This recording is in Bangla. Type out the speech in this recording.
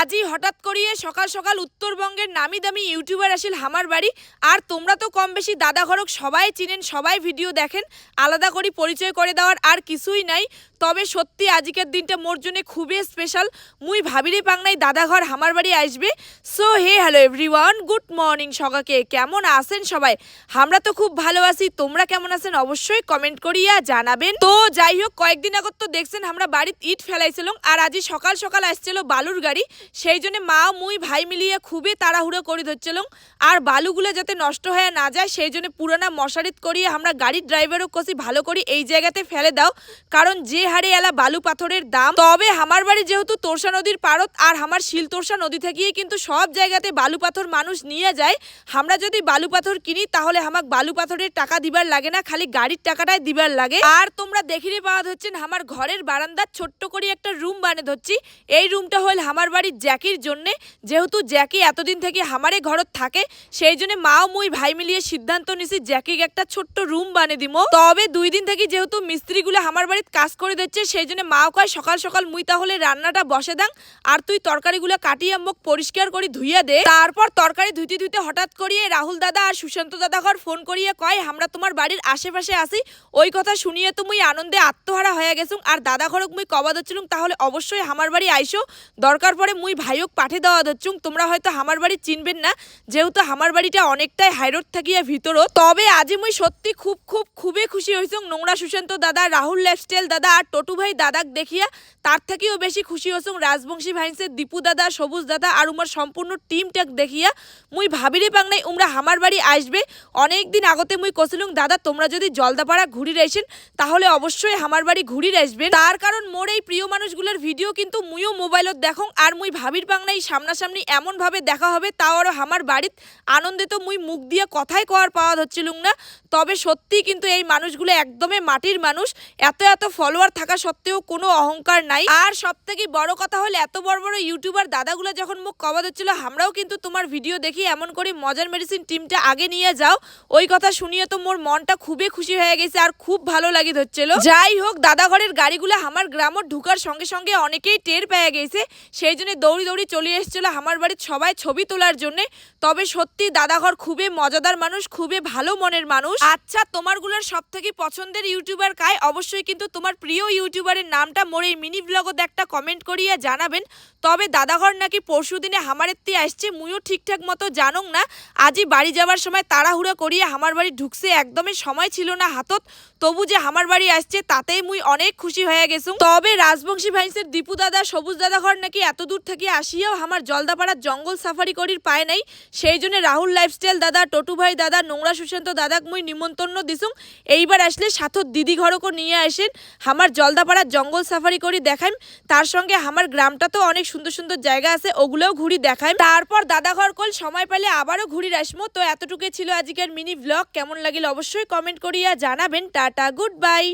আজই হঠাৎ করিয়ে সকাল সকাল উত্তরবঙ্গের নামি দামি ইউটিউবার আসিল হামার বাড়ি। আর তোমরা তো কম বেশি দাদা ঘরক সবাই চিনেন, সবাই ভিডিও দেখেন, আলাদা করে পরিচয় করে দেওয়ার আর কিছুই নাই। তবে সত্যি আজকের দিনটা মোর জন্য খুবই স্পেশাল মুই ভাবিরে পাংনাই দাদা ঘর হামার বাড়ি আসবে। So hey hello everyone good morning সকাকে। কেমন আছেন সবাই? আমরা তো খুব ভালো আছি, তোমরা কেমন আছেন অবশ্যই কমেন্ট করিয়া জানাবেন। তো যাই হোক কয়েকদিন আগত তো দেখছেন, আমরা বাড়িতে ইট ফেলাইছিলাম, আর আজি সকাল সকাল আসছিল বালুর গাড়ি। সেই জন্য মা, মুই, ভাই মিলিয়ে খুবই তাড়াহুড়ো করে ধরছিলাম, আর বালুগুলো যাতে নষ্ট হয়ে না যায়, সেই জন্য পুরানা মশারিত করিয়ে আমরা গাড়ির ড্রাইভারও কষি ভালো করে এই জায়গাতে ফেলে দাও। কারণ যে হারে এলা বালু পাথরের দাম। তবে আমার বাড়ি যেহেতু তোরসা নদীর পারত আর আমার শিল তোরসা নদী থেকেই কিন্তু সব জায়গাতে বালু পাথর মানুষ নিয়ে যায়। আমরা যদি বালু পাথর কিনি, তাহলে আমাক বালু পাথরের টাকা দিবার লাগে না, খালি গাড়ির টাকাটাই দিবার লাগে। আর তোমরা দেখিরে পাওয়া হচ্ছেন আমার ঘরের বারান্দার ছোট্ট করে একটা রুম বানে ধরছি। এই রুমটা হল আমার বাড়ির জ্যাকির জন্যে। যেহেতু জ্যাকি এতদিন থেকে আমারে ঘরত থাকে, সেই জন্য মাও মুই ভাই মিলিয়ে সিদ্ধান্ত নিছি জ্যাকিকে একটা ছোট্ট রুম বানে দিম। তবে দুই দিন থেকে যেহেতু মিস্ত্রিগুলো আমার বাড়িতে কাজ করে দিচ্ছে, সেই জন্য মাও কয়, সকাল সকাল মুই তাহলে রান্নাটা বসে দাং, আর তুই তরকারিগুলো কাটিয়ে মুখ পরিষ্কার করে ধুইয়া দে। তারপর তরকারি ধুইতে ধুইতে হঠাৎ করিয়ে রাহুল দাদা আর সুশান্ত দাদা ঘর ফোন করিয়ে কয়, আমরা তোমার বাড়ির আশেপাশে আসি ওই কথা শুনিয়ে তো মুই আনন্দে আত্মহারা হয়ে গেছুম আর দাদা ঘরক মুই কবা দচ্ছিলুম তাহলে অবশ্যই আমার বাড়ি আইসো। দরকার পড়ে মুই ভাইওক পাঠিয়ে দেওয়া দচ্ছুম তোমরা হয়তো আমার বাড়ি চিনবেন না, যেহেতু আমার বাড়িটা অনেকটাই হাইরোড থাকিয়া ভিতরও তবে আজি মুই সত্যি খুব খুব, খুবই খুশি হইছুম নোংরা সুশান্ত দাদা, রাহুল লাইফস্টাইল দাদা আর টটু ভাই দাদাক দেখিয়া তার থেকেও বেশি খুশি হইছুম রাজবংশী ভাইন্সের দীপু দাদা, সবুজ দাদা আর উমার সম্পূর্ণ টিমটাক দেখিয়া মুই ভাবিরে পাংনাই উমরা হামার বাড়ি আসবে। অনেক দিন আগতে মুই কছিলুম দাদা, তোমরা যদি জলদাপাড়া ঘুরি রাইছেন তাহলে অবশ্যই আমার বাড়ি ঘুরি আসবেন তার কারণ মোর এই প্রিয় মানুষগুলোর ভিডিও কিন্তু মুইও মোবাইলত দেখং আর মুই ভাবির পাংনাই সামনাসামনি এমনভাবে দেখা হবে, তাও আরও আমার বাড়িত আনন্দে তো মুই মুখ দিয়ে কথাই কওয়ার পাওয়া হচ্ছিলুম না। তবে সত্যি কিন্তু এই মানুষগুলো একদমই মাটির মানুষ, এত এত ফলোয়ার থাকা সত্ত্বেও কোনো অহংকার নাই। আর সব থেকে বড় কথা হলো, এত বড় বড় ইউটিউবার দাদাগুলো যখন মুখ কবাদ হচ্ছিল, আমরাও কিন্তু তোমার ভিডিও দেখি, এমন করে মজার মেডিসিন টিমটা আগে নিয়ে যাও। ওই কথা শুনিয়ে তো মোর মনটা খুবই খুশি হয়ে গেছে আর খুব ভালো লাগে ধরছিল। যাই হোক দাদা ঘরের গাড়িগুলো আমার গ্রামত ঢুকার সঙ্গে সঙ্গে অনেকেই টের পেয়ে গেছে। সেই জন্য দৌড়ি দৌড়ি চলে এসেছিল আমার বাড়ির সবাই ছবি তোলার জন্য। তবে সত্যি দাদাঘর খুবই মজাদার মানুষ, খুবই ভালো মনের মানুষ। আচ্ছা তোমারগুলোর সব থেকে পছন্দের ইউটিউবার কায় অবশ্যই কিন্তু তোমার প্রিয় ইউটিউবারের নামটা মোর এই মিনি ব্লগত একটা কমেন্ট করিয়া জানাবেন, তবে দাদাঘর নাকি পরশু দিনে হামারের তি আসছে, মুইও ঠিকঠাক মতো জানং না। আজই বাড়ি যাবার সময় তাড়াহুড়ো করিয়ে আমার বাড়ি ঢুকছে, একদমই সময় ছিল না হাতত। তবু যে আমার বাড়ি আসছে, তাতেই মুই অনেক খুশি হয়ে গেছুম তবে রাজবংশী ভাইসের দীপু দাদা, সবুজ দাদাঘর নাকি এত দূর থেকে আসিয়াও আমার জলদাপাড়ার জঙ্গল সাফারি করির পায় নাই। সেই জন্য রাহুল লাইফস্টাইল দাদা, টটু ভাই দাদা, নোংরা সুশান্ত দাদাক মুই নিমন্ত্রণ দিছুম এইবার আসলে সাথত দিদি ঘরকও নিয়ে আসেন। আমার জলদাপাড়ার জঙ্গল সাফারি করি দেখাইম। তার সঙ্গে আমার গ্রামটা তো অনেক সুন্দর সুন্দর জায়গা আছে, ওগুলোও ঘুরি দেখাইম। তারপর দাদা ঘর কল সময় পেলে আবারও ঘুরি আসব। তো এতটুকু ছিল আজকের মিনি ব্লগ কেমন লাগিল অবশ্যই কমেন্ট করিয়া জানাবেন। Tata good bye